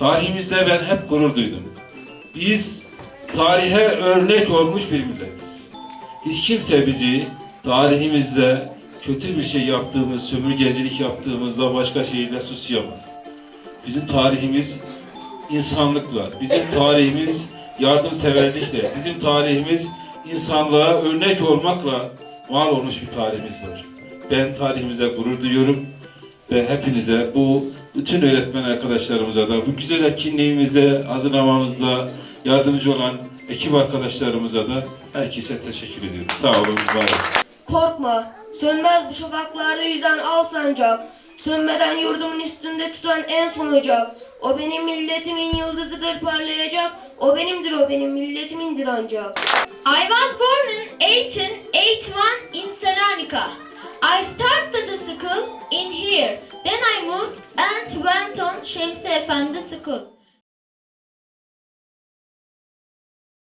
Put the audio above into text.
Tarihimizde ben hep gurur duydum. Biz tarihe örnek olmuş bir milletiz. Hiç kimse bizi tarihimizde kötü bir şey yaptığımız, sömürgecilik yaptığımızda başka şeyle susayamaz. Bizim tarihimiz insanlıkla, bizim tarihimiz yardımseverlikle, bizim tarihimiz insanlığa örnek olmakla var olmuş bir tarihimiz var. Ben tarihimize gurur duyuyorum ve hepinize bu bütün öğretmen arkadaşlarımıza da bu güzel etkinliğimize hazırlamamızda yardımcı olan ekip arkadaşlarımıza da herkese teşekkür ediyorum. Sağ olun, var olun. Korkma, sönmez bu şafaklarda yüzen al sancak. Sönmeden yurdumun üstünde tutan en son ocak. O benim milletimin yıldızıdır parlayacak. O benimdir, o benim milletimindir ancak. I was born in 1881 in Salonika. I started the school in here. Then I moved Şemsi Efendi School.